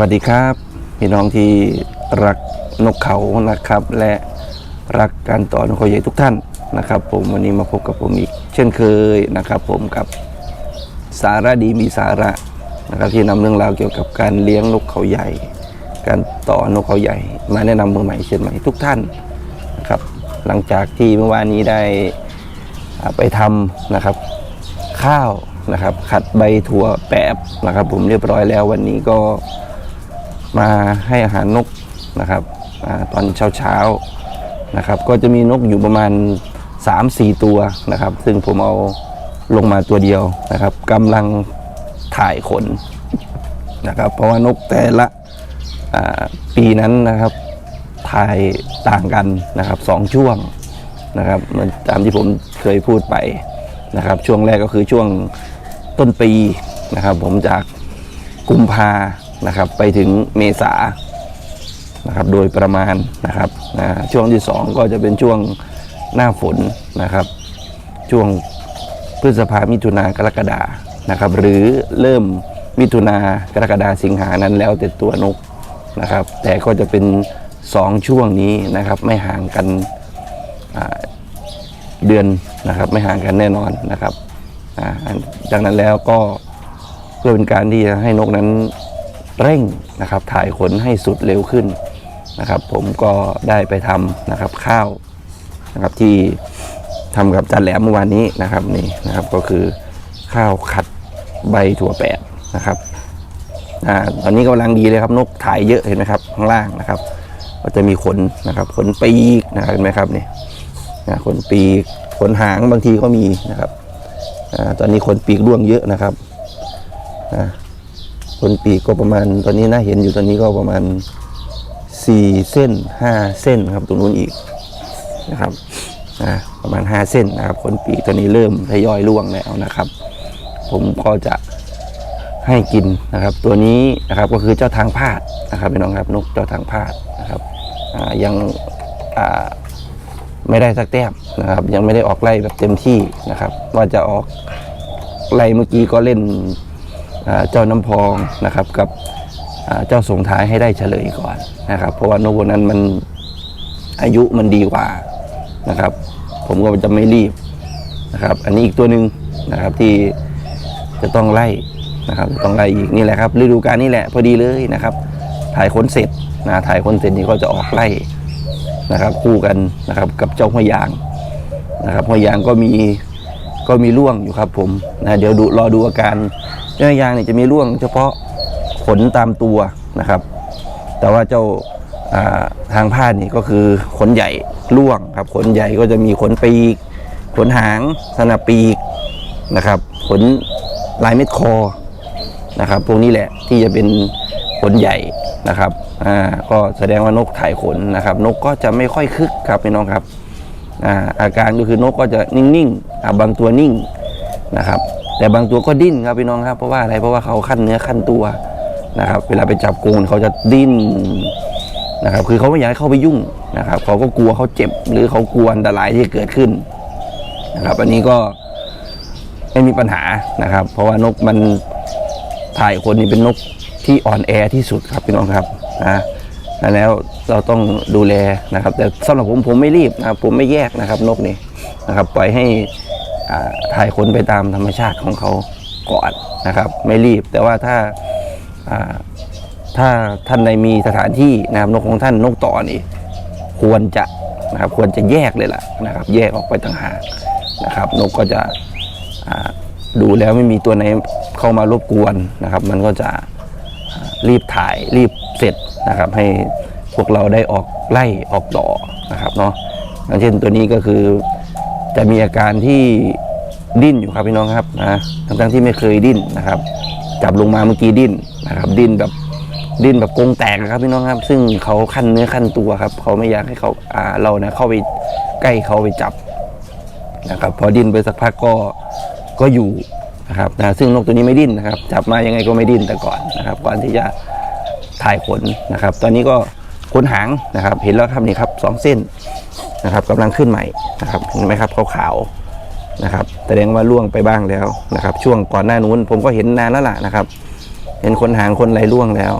วัสดีครับ พี่น้องที่รักนกเขานะครับ และรักการต่อนกเขาใหญ่ทุกท่านนะครับ ผมวันนี้มาพบกับผมอีก เช่นเคยนะครับ ผมกับสาระดีมีสาระนะครับที่นำเรื่องราวเกี่ยวกับการเลี้ยงนกเขาใหญ่ การต่อนกเขาใหญ่ มาแนะนำมือใหม่เช่นใหม่ทุกท่านนะครับ หลังจากที่เมื่อวานนี้ได้ไปทำนะครับ ข้าวนะครับ ขัดใบถั่วแปบนะครับ ผมเรียบร้อยแล้ววันนี้ก็ มาให้อาหารนกนะครับอตอนเช้าเช้าๆนะครับก็จะมีนกอยู่ประมาณ 3-4 ตัวนะครับ ซึ่งผมเอาลงมาตัวเดียวนะครับกำลังถ่ายขนนะครับ เพราะว่านกแต่ละปีนั้นนะครับถ่ายต่างกันนะครับสองช่วงนะครับมือนตามที่ผมเคยพูดไปนะครับ ช่วงแรกก็คือช่วงต้นปีนะครับ ผมจากกุมภา นะครับ ไปถึงเมษานะครับโดยประมาณนะครับนะช่วงที่สองก็จะเป็นช่วงหน้าฝนนะครับ ช่วงพฤษภามิถุนากรกฎานะครับ หรือเริ่มมิถุนากรกฎาสิงหานั้นแล้วแต่ตัวนกนะครับ แต่ก็จะเป็นสองช่วงนี้นะครับไม่ห่างกันเดือนนะครับไม่ห่างกันแน่นอนนะครับอ่าดังนั้นแล้วก็เพื่อเป็นการที่จะให้นกนั้น เร่งนะครับถ่ายขนให้สุดเร็วขึ้นนะครับ ผมก็ได้ไปทำนะครับข้าวนะครับที่ทำกับจันแหลมเมื่อวานนี้นะครับนี่นะครับก็คือข้าวขัดใบถั่วแปบนะครับอ่าตอนนี้กำลังดีเลยครับนกถ่ายเยอะเห็นไหมครับข้างล่างนะครับ ก็จะมีขนนะครับขนปีกนะครับเห็นไหมครับนี่นะขนปีกขนหางบางทีก็มีนะครับอ่าตอนนี้ขนปีกร่วงเยอะนะครับอ่า ขนปีกก็ประมาณตอนนี้น่าเห็นอยู่ตอนนี้ก็ประมาณ4เส้น5เส้นครับตรงนู้นอีกนะครับประมาณ5เส้นนะครับขนปีกตอนนี้เริ่มทยอยร่วงแล้วนะครับ ผมก็จะให้กินนะครับ ตัวนี้นะครับก็คือเจ้าทางพาดนะครับพี่น้องครับนกเจ้าทางพาดนะครับยังไม่ได้สักแต้มนะครับ ยังไม่ได้ออกไล่แบบเต็มที่นะครับ ว่าจะออกไล่เมื่อกี้ก็เล่น เจ้าน้ำพองนะครับกับเจ้าส่งท้ายให้ได้เฉลยก่อนนะครับ เพราะว่านกพวกนั้นมันอายุมันดีกว่านะครับ ผมก็จะไม่รีบนะครับ อันนี้อีกตัวหนึ่งนะครับที่จะต้องไล่นะครับจะต้องไล่อีกนี่แหละครับฤดูกาลนี่แหละพอดีเลยนะครับ ถ่ายขนเสร็จนะถ่ายขนเสร็จนี่ก็จะออกไล่นะครับ คู่กันนะครับกับเจ้าห้วยยางนะครับห้วยยางก็มี ก็มีร่วงอยู่ครับผมนะเดี๋ยวดูรอดูอาการเจ้าห้วยางเนี่ยจะมีร่วงเฉพาะขนตามตัวนะครับ แต่ว่าเจ้าทางพานี่ก็คือขนใหญ่ร่วงครับ ขนใหญ่ก็จะมีขนปีก ขนหางสนับปีกนะครับ ขนลายเม็ดคอนะครับ พวกนี้แหละที่จะเป็นขนใหญ่นะครับ อ่า ก็แสดงว่านกถ่ายขนนะครับ นกก็จะไม่ค่อยคึกครับพี่น้องครับ อาการก็คือนกก็จะนิ่งๆบางตัวนิ่งนะครับ แต่บางตัวก็ดิ้นครับพี่น้องครับเพราะว่าอะไรเพราะว่าเขาขั้นเนื้อขั้นตัวนะครับ เวลาไปจับกรงเขาจะดิ้นนะครับ คือเขาไม่อยากให้เข้าไปยุ่งนะครับเขาก็กลัวเขาเจ็บหรือเขากลัวอันตรายที่เกิดขึ้นนะครับอันนี้ก็ไม่มีปัญหานะครับ เพราะว่านกมันถ่ายคนนี่เป็นนกที่อ่อนแอที่สุดครับพี่น้องครับนะ แล้วเราต้องดูแลนะครับ แต่สำหรับผมผมไม่รีบนะครับผมไม่แยกนะครับนกนี่นะครับปล่อยให้ถ่ายคนไปตามธรรมชาติของเขาก่อนนะครับ ไม่รีบแต่ว่าถ้าถ้าท่านใดมีสถานที่นะครับนกของท่านนกต่อนี่ควรจะนะครับควรจะแยกเลยล่ะนะครับ แยกออกไปต่างหากนะครับ นกก็จะดูแล้วไม่มีตัวไหนเข้ามารบกวนนะครับ มันก็จะ รีบถ่ายรีบเสร็จนะครับ ให้พวกเราได้ออกไล่ออกต่อนะครับเนาะอย่างเช่นตัวนี้ก็คือจะมีอาการที่ดิ้นอยู่ครับพี่น้องครับนะทั้งๆที่ไม่เคยดิ้นนะครับ จับลงมาเมื่อกี้ดิ้นนะครับ ดิ้นแบบดิ้นแบบกงแตกนะครับพี่น้องครับ ซึ่งเขาขั้นเนื้อขั้นตัวครับ เขาไม่อยากให้เขาอ่าเรานะเข้าไปใกล้เขาไปจับนะครับ พอดิ้นไปสักพักก็ก็อยู่ นะครับนะซึ่งนกตัวนี้ไม่ดิ้นนะครับ จับมายังไงก็ไม่ดิ้นแต่ก่อนนะครับก่อนที่จะถ่ายขนนะครับ ตอนนี้ก็ขนหางนะครับ เห็นแล้วครับนี่ครับสองเส้นนะครับกำลังขึ้นใหม่นะครับเห็นไหมครับขาวๆนะครับแสดงว่าล่วงไปบ้างแล้วนะครับ ช่วงก่อนหน้านู้นผมก็เห็นนานแล้วล่ะนะครับ เห็นคนหางคนไรล่วงแล้ว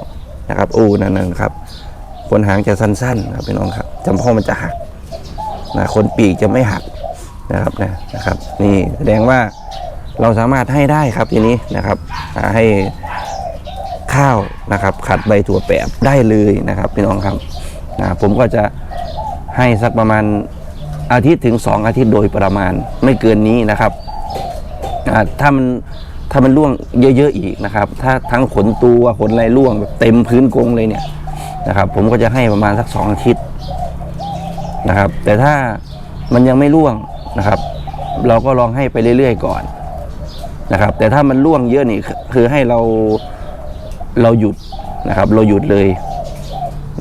นะครับอู้นั่นนั่นครับขนหางจะสั้นๆครับพี่น้องครับจำพ่อมันจะหักนะขนปีกจะไม่หักนะครับนะนะครับ นี่แสดงว่า เราสามารถให้ได้ครับทีนี้นะครับให้ข้าวนะครับ ขัดใบถั่วแปบได้เลยนะครับพี่น้องครับนะผมก็จะให้สักประมาณอาทิตย์ถึง 2 อาทิตย์โดยประมาณไม่เกินนี้นะครับถ้ามันถ้ามันร่วงเยอะๆอีกนะครับ ถ้าทั้งขนตัวขนอะไรร่วงแบบเต็มพื้นกรงเลยเนี่ยนะครับ ผมก็จะให้ประมาณสักสองอาทิตย์นะครับ แต่ถ้ามันยังไม่ร่วงนะครับ เราก็ลองให้ไปเรื่อยๆก่อน นะครับ แต่ถ้ามันร่วงเยอะนี่คือให้เราเราหยุดนะครับ เราหยุดเลย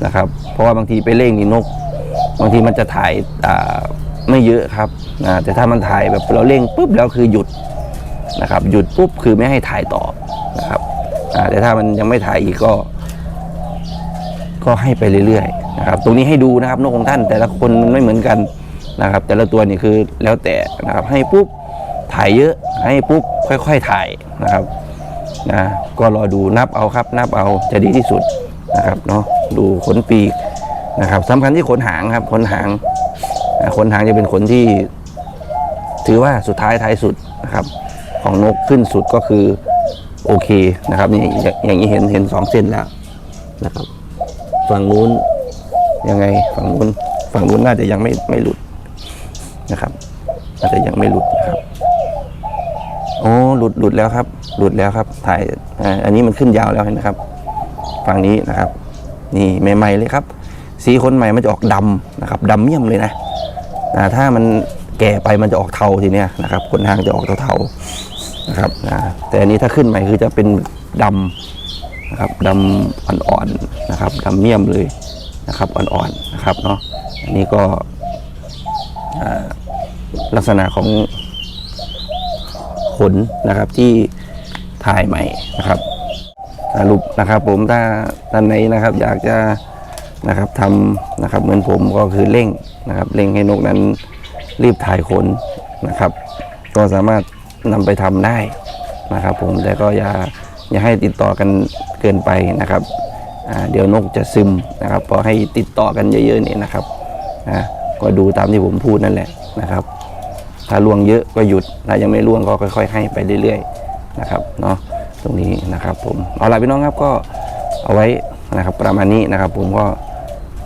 นะครับ เพราะว่าบางทีไปเร่งนี่นก บางทีมันจะถ่ายอ่าไม่เยอะครับนะแต่ถ้ามันถ่ายแบบเราเร่งปุ๊บแล้วคือหยุดนะครับ หยุดปุ๊บคือไม่ให้ถ่ายต่อนะครับแต่ถ้ามันยังไม่ถ่ายอีกก็ ก็ให้ไปเรื่อยๆนะครับ ตรงนี้ให้ดูนะครับนกของท่านแต่ละคนมันไม่เหมือนกันนะครับ แต่ละตัวนี่คือแล้วแต่นะครับให้ปุ๊บ ถ่ายเยอะ ให้ปุ๊บค่อย ๆถ่ายนะครับนะก็รอดูนับเอาครับ นับเอาจะดีที่สุดนะครับเนาะดูขนปีกนะครับสำคัญที่ขนหางครับขนหางขนหางจะเป็นขนที่ ถือว่าสุดท้ายท้ายสุดนะครับ ของนกขึ้นสุดก็คือโอเคนะครับนี่อย่างนี้เห็นเห็นสองเส้นแล้วนะครับฝั่งนู้นยังไงฝั่งนู้นฝั่งนู้นน่าจะยังไม่ไม่หลุดนะครับน่าจจะยังไม่หลุดนะครับ หลุดหลุดแล้วครับ หลุดแล้วครับ ถ่ายอันนี้มันขึ้นยาวแล้วเห็นไหมครับฝั่งนี้นะครับ นี่ใหม่ๆเลยครับ สีขนใหม่มันจะออกดำนะครับดำเมี่ยมเลยนะนะถ้ามันแก่ไปมันจะออกเทาทีเนี้ยนะครับขนหางจะออกเทาๆนะครับนะแต่อันนี้ถ้าขึ้นใหม่คือจะเป็นดำนะครับดำอ่อนๆนะครับดำเมี่ยมเลยนะครับอ่อนๆนะครับเนาะอันนี้ก็ลักษณะของ ขนนะครับที่ถ่ายใหม่นะครับสรุปนะครับผมถ้าท่านไหนนะครับอยากจะนะครับทำนะครับเหมือนผมก็คือเร่งนะครับเร่งให้นกนั้นรีบถ่ายขนนะครับ ก็สามารถนำไปทำได้นะครับ ผมแต่ก็อย่าอย่าให้ติดต่อกันเกินไปนะครับเดี๋ยวนกจะซึมนะครับพอให้ติดต่อกันเยอะๆนี่นะครับนะก็ดูตามที่ผมพูดนั่นแหละนะครับ ถ้าล่วงเยอะก็หยุดถ้ายังไม่ล่วงก็ค่อย ๆ ให้ไปเรื่อยๆนะครับเนาะตรงนี้นะครับผมเอาล่ะพี่น้องครับก็เอาไว้นะครับประมาณนี้นะครับ ผมก็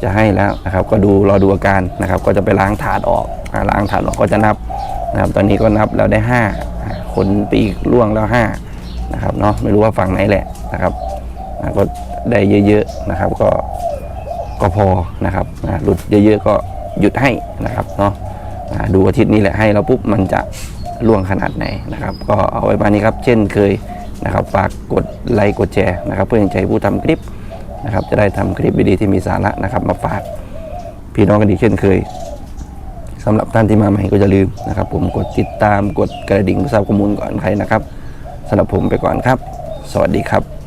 จะให้แล้วนะครับ ก็ดูรอดูอาการนะครับ ก็จะไปล้างถาดออกล้างถาดออกก็จะนับนะครับ ตอนนี้ก็นับแล้วได้ห้าอ่าขนปีกล่วงแล้วห้านะครับเนาะไม่รู้ว่าฝั่งไหนแหละนะครับก็ได้เยอะๆนะครับ ก็ก็พอนะครับหลุดเยอะ ๆ ก็หยุดให้นะครับเนาะ ดูอาทิตย์นี้แหละให้เราปุ๊บมันจะล่วงขนาดไหนนะครับ ก็เอาไว้ประมาณนี้ครับ เช่นเคยนะครับฝากกดไลค์กดแชร์นะครับ เพื่อเป็นใจผู้ทำคลิปนะครับ จะได้ทำคลิปดีๆที่มีสาระนะครับ มาฝากพี่น้องกันอีเช่นเคยสำหรับท่านที่มาใหม่ก็จะลืมนะครับ ผมกดติดตามกดกระดิ่งเพื่อทราบข้อมูลก่อนใครนะครับสำหรับผมไปก่อนครับ สวัสดีครับ